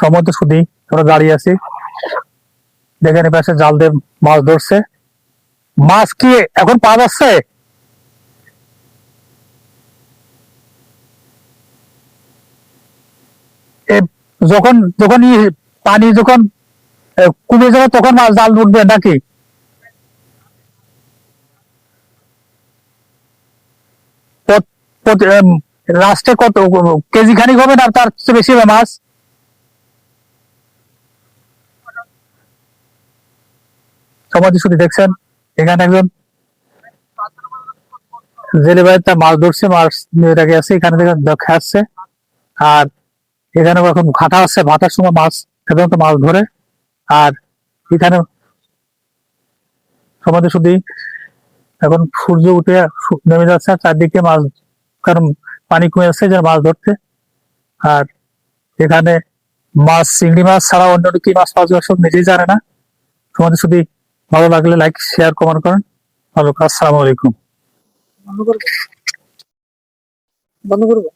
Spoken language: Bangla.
সমুদ্র সুদি আমরা দাঁড়িয়ে আছি। দেখেন পাশে জাল দিয়ে মাছ ধরছে। মাছ কি এখন পাওয়া যাচ্ছে? যখন যখন পানি যখন কমে যাবে তখন মাছ জাল উঠবে নাকি? লাস্টে কত কেজি খানিক হবে না তার বেশি হবে মাছ? সমাধি শুধু দেখছেন, এখানে একজন জেলে তার মাছ ধরছে, মাছ নিয়ে রেখে আছে এখানে থেকে দেখা যাচ্ছে আর এখানে এখন ভাটা আছে, ভাটার সময় মাছ, সাধারণত মাছ ধরে। আর এখানে সমাধি শুধু এখন সূর্য উঠে নেমে যাচ্ছে, আর চারদিকে মাছ, কারণ পানি কমে যাচ্ছে যে মাছ ধরতে। আর এখানে মাছ, চিংড়ি মাছ ছাড়া অন্য কি মাছ পাওয়া যায় সব নিজেই জানে না। তোমাদের যদি ভালো লাগলে লাইক শেয়ার কমেন্ট করেন। ভালো আসসালামু আলাইকুম। বন্ধ করব? বন্ধ করব?